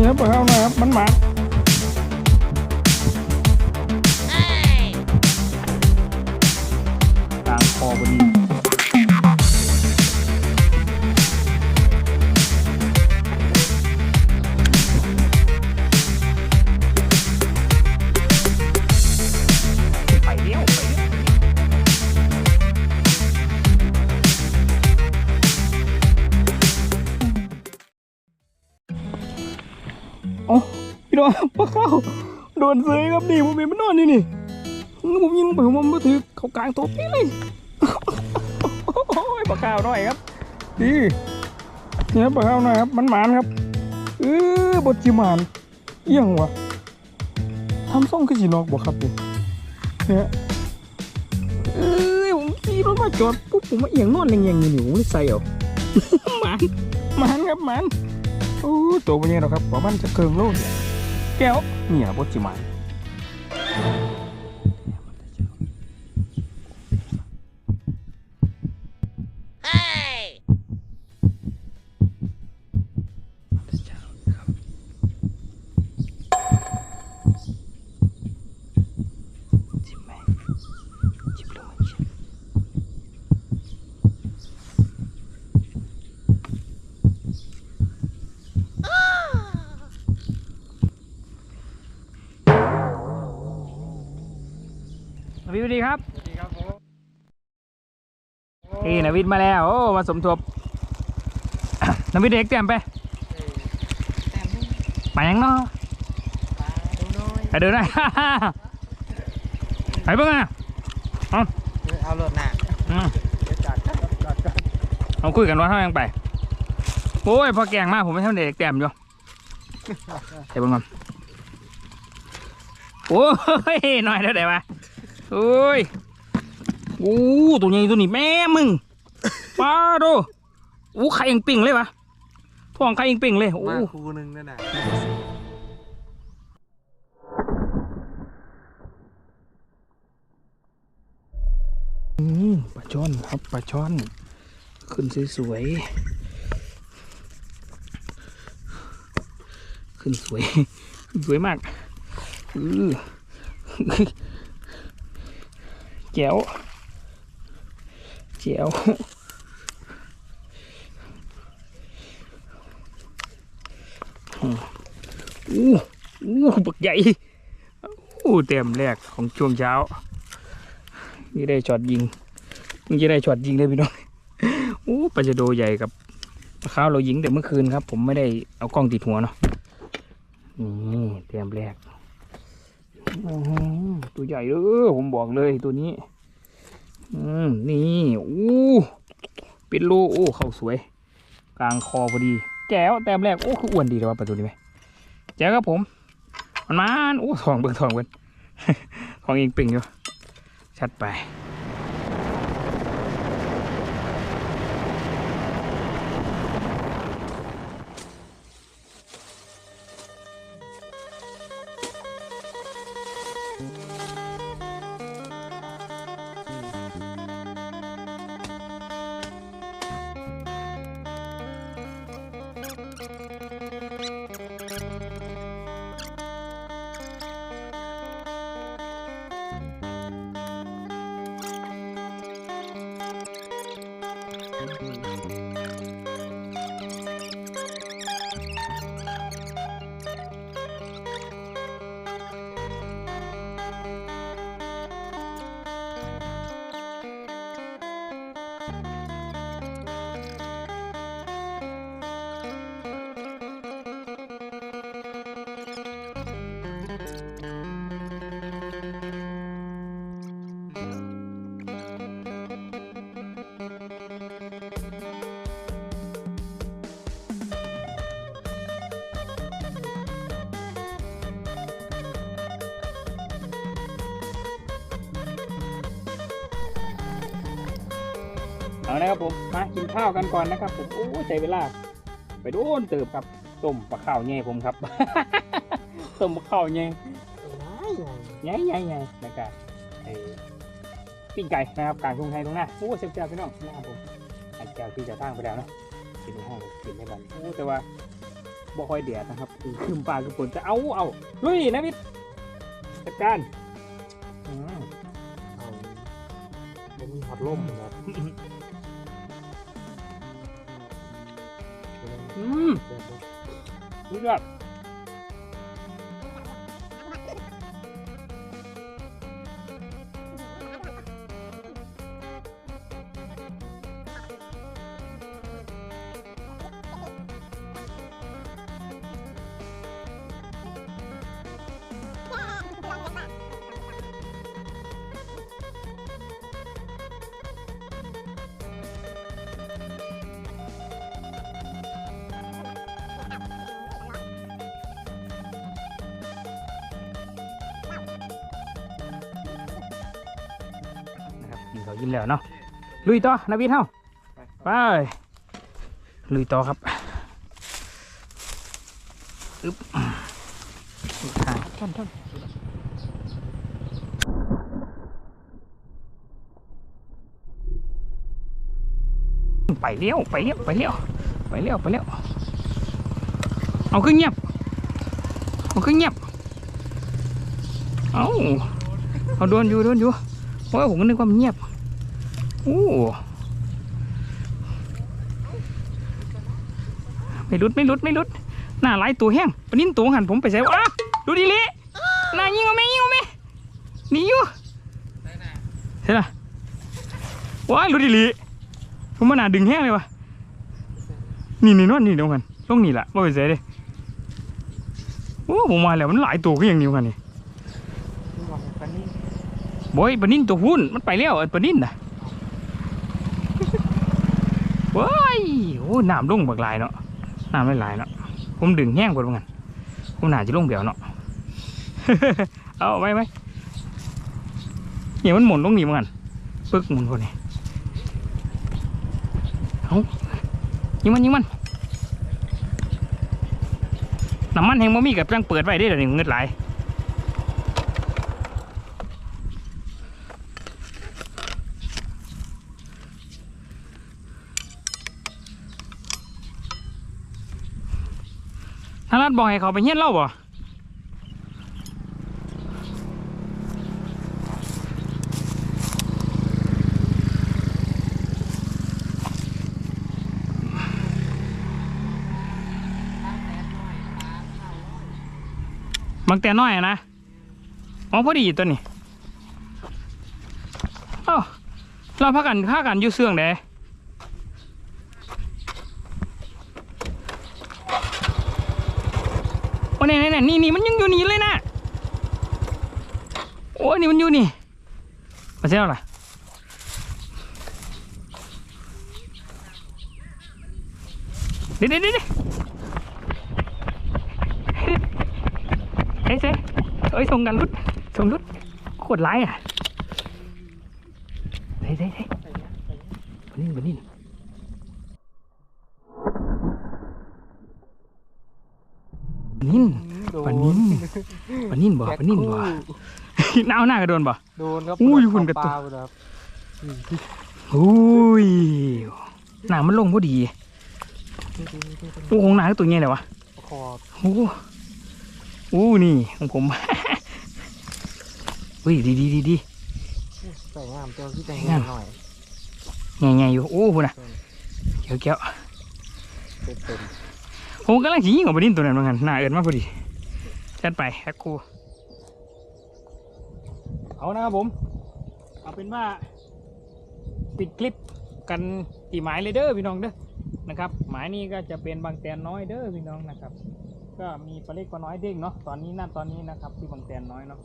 เนื้อปลาข้านะครับมันหมานก พี่น้องปลาข้าวโดนเซยครับนี่ผมเห็นมันนอนอยู่นี่ผมยิงลงไปผมมาถือเขากลางตัวพี่เลยโอ้ยปลาข้าวน้อยครับดีเนี่ยปลาข้าวน้อยครับมันหมานครับเออบดจิหมานเอี่ยงวะทำส่องขึ้นสีนอกบ่ครับเนี่ยเนี่ยเอ้ยผมขี่รถมาจอดปุ๊บผมมาเอียงนอนเอียงอยู่นี่ผมเลยใส่เอาหมานหมานครับหมานโอ้ตัวเป็นยังไงหรอครับประมาณจะเกิงโลเนี่ย แก้วเนี่ยบจิหมาน ดีครับสวัสดีครับผมนี่นวิทย์มาแล้ว โอ้ มาสมทบนวิทย์เด็กเตรียมไปแต้มนึงไปยังเนาะปลาดูน้อยไปเดินได้ไปเบิ่งอะเออเอารถหนักอืมเดี๋ยวจอดกันจอดกันเอาคุยกันว่าเท่ายังไป โอ้ย พอแกงมากผมไม่ทำเด็กแต้มอยู่เดี๋ยวเบิ่งก่อนโอ้ยหน่อยเท่าไหร่วะ โอ้ยโอ้ตัวใหญ่ตัวนี้แม่มึงป้าดูโอ้ไข่ยังปิ่งเลยวะท้องไข่ยังปิ่งเลยโอ้มาคูหนึงนั่นน่ะอืมปลาช่อนครับปลาช่อน ขึ้นสวยๆขึ้นสวย สวยมาก อือ แจ๋วแจ๋วอืมอู้อู้บักใหญ่อู้เต็มแรกของช่วงเช้านี่ได้ช็อตยิงมึงจะได้ช็อตยิงเลยพี่น้องโอ้ปลาจะโดใหญ่กับปลาขาวเรายิงแต่เมื่อคืนครับ ผมไม่ได้เอากล้องติดหัวเนาะนี่เตรียมแรก ตัวใหญ่เออผมบอกเลยตัวนี้ อืมนี่อู้เป็นโลโอ้เข้าสวย กลางคอพอดี แจ๋วแต้มแรกโอ้คืออ้วนดีเลยว่าประตูนี้ไหมแจ๋วครับผม มันมันโอ้ทองเบิ่งทองเบิ่งทองเองปิ่งอยู่ชัดไป เอานะครับผมมากินข้าวกันก่อนนะครับผมโอ้ใจเวลา ไปโดนเติบครับต้มปลาข้าวแง่ผมครับต้มปลาข้าวแง่แง่แง่แง่นะครับไอ้ปิ้งไก่นะครับกลางทุ่งไทยตรงหน้าโอ้เสียบเจ้าพี่น้องนะครับผมไอ้แก้วที่จะตั้งไปแล้วเนาะกินในห้องกินได้บ้านโอ้แต่ว่าบ่ค่อยแดดนะครับคือคืมปลาคือฝนจะเอาเอาลุยนะพี่จัดการอืมเอามันมีหอดล่มครับ อืมสุดยอด เขายิ้มแล้วเนาะลุยต่อนาวินเฮาไปลุยต่อครับอึ๊บทางท่อนท่อนไปเลี้ยวไปเลี้ยวไปเลี้ยวไปเลี้ยวไปเลี้ยวเอาขึ้นเงียบเอาขึ้นเงียบเอาเอาโดนอยู่โดนอยู่โอ้ยผมก็นึกว่ามันเงียบ โอ้ไม่รุดไม่รุดไม่รุดหน้าหลายตัวแห้งปะนินตัวหันผมไปใส่อ้าดูดิเละหน้ายิงเอาไหมยิงเอาไหมหนีอยู่เห็นไหมว้ายดูดิเละผมมาหน้าดึงแห้งเลยวะนี่นี่นวดนี่เดียวกันลงนี่แหละว่าไปใส่เลยโอ้ผมมาแล้วมันหลายตัวก็ยังนิ้วกันนี่ที่ว่าปานนี้บอยปลานิ่นตัวหุ้นมันไปแล้วไอ้ปลานิ่นน่ะ ว้ายโอ้น้ำลงบักลายเนาะน้ำไม่หลายเนาะผมดึงแห้งกว่าเหมือนกันผมน่าจะลงเบี่ยวเนาะเอาไว้ไหมเนี่ยมันหมุนลงนี่เหมือนกันปึ๊กหมุนคนนี้เอายิงมันยิงมันน้ำมันแห้งบ่มีกับจังเปิดไว้ได้เดี๋ยวนี้เงินหลายท่านรัฐบอกให้เขาไปเฮี้ยนเล่าบ่บางแต่น้อยอะนะอ๋อพอดีตัวนี้เอ้าเราพักกันค่ากันอยู่เสื่องเด้ อ้นี่ยเนี่นี่นี่มันยังอยู่นี่เลยนะโอ้ยนี่มันอยู่นี่มาเจ้าล่ะเดี๋ยวเดี๋ยวเดี๋ยวเฮ้ยเซ่เอ้ยส่งกันรุดส่งรุดโคตรร้ายอะเฮ้ยเฮ้ยเฮ้ยบนนินบันนิ นบันนินโดปานนี้ปลานิ่นบ่แพ็คปลานิ่นบ่คู่หน้าเอาหน้ากระโดนบ่โดนครับอุ้ยหุ่นกระตุกเปล่าๆครับอุ้ยหน้ามันลงพอดีโอ้ของหน้าก็ตัวเงี้ยเลยวะคอโอ้อู้นี่ของผมอุ้ยดีดีดีดีใส่งามเจ้าที่แต่งงางามมหน่อยไงไงอยู่โอ้คุณน่ะเกี้ยวเกี้ยวเป็นเป็น ผมกำลังจะยิงออกไปดิ้นตัวนั้นเหมือนกันหน้าเอินมากพอดีจัดไปแฮกคูเอานะครับผม เอาเป็นว่าปิดคลิปกันตีหมายเลยเด้อพี่น้องเด้อนะครับ หมายนี้ก็จะเป็นบางแตนน้อยเด้อพี่น้องนะครับ ก็มีปลาเล็กปลาน้อยเด้งเนาะตอนนี้นั่นตอนนี้นะครับ ที่บางแตนน้อยเนาะ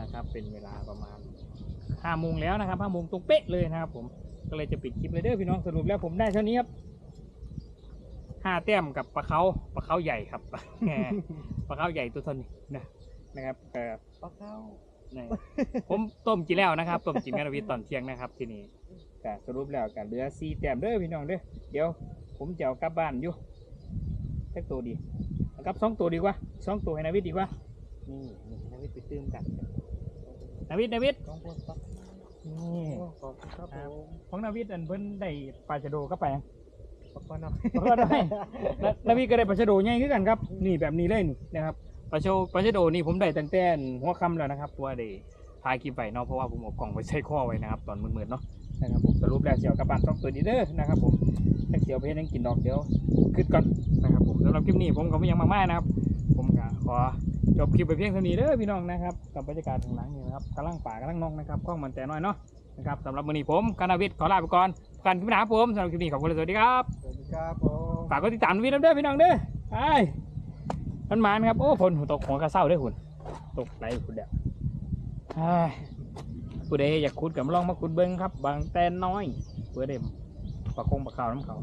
นะครับ เป็นเวลาประมาณห้าโมงแล้วนะครับห้าโมงตรงเป๊ะเลยนะครับผมก็เลยจะปิดคลิปเลยเด้อพี่น้องสรุปแล้วผมได้เท่านี้ครับ ห้าแต้มกับปลาเขาปลาเขาใหญ่ครับแหมปลาเขาใหญ่ตัวเทานี้นะนะครับเอ่อปลาเข้านี่ผมต้มกินแล้วนะครับต้มกินกันวิตอนเที่ยงนะครับ ที่นี่ก็สรุปแล้วกันเหลือสี่แต้มเด้อพี่น้องเด้อเดี๋ยว ผมจะเอากลับบ้านอยู่สักตัวดีเอากลับสองตัวดีกว่าสองตัวให้นาวิทดีกว่านี่นี่นาวิทไปตื้มกันนาวิทนาวิทต้องพูดปะนี่โอ้ขอบคุณครับผมของนาวิทอันเพิ่นได้ปลาชะโดก็ไปยังปั กปอนเอาปลาคอน้อยแล้วแล้วพี่ก็ได้ปลาชะโดใหญ่ขึ้นกันครับ นี่แบบนี้เลยนี่นะครับปลาโชปลาชะโดนี่ผมได้ตั้งแต่หัวค่ำแล้วนะครับเพราะว่าได้ถ่ายคลิปไว้เนาะเพราะว่าผมเอากล่องไปใส่ข้อไว้นะครับ ตอนมืดๆเนาะนะครับผมสรุปแล้วเสียวกลับบ้านสองตัวนี้เด้อนะครับผมนักเสียวเพชรยังกินดอกเดียวขึ้นก่อนนะครับผมสำหรับคลิปนี้ผมก็ไม่ยังมากๆนะครับ ผมก็ขอจบคลิปไปเพียงเท่านี้เด้อพี่น้องนะครับกับบรรยากาศข้างหลังนี่นะครับกำลังป่ากำลังนกนะครับกล้องมันแต่น้อยเนาะนะครับสำหรับวันนี้ผมกานาวิทย์ขอลาไปก่อน กันคลิปหน้าครับผมสำหรับคลิปนี้ขอบคุณและสวัสดีครับสวัสดีครับผมฝากกดติดตามวินเด้อพี่น้องเด้อไอ้มันมานะครับโอ้ฝนตกหัวกระเซ้าเด้วยหุ่นตกไหลหุ่นเดียวไอ้ผู้ใดอยากขุดกับลองมาขุดเบิ้งครับ บางแตนน้อยเพื่อได้ปลาคงปลาขาวน้ำเขา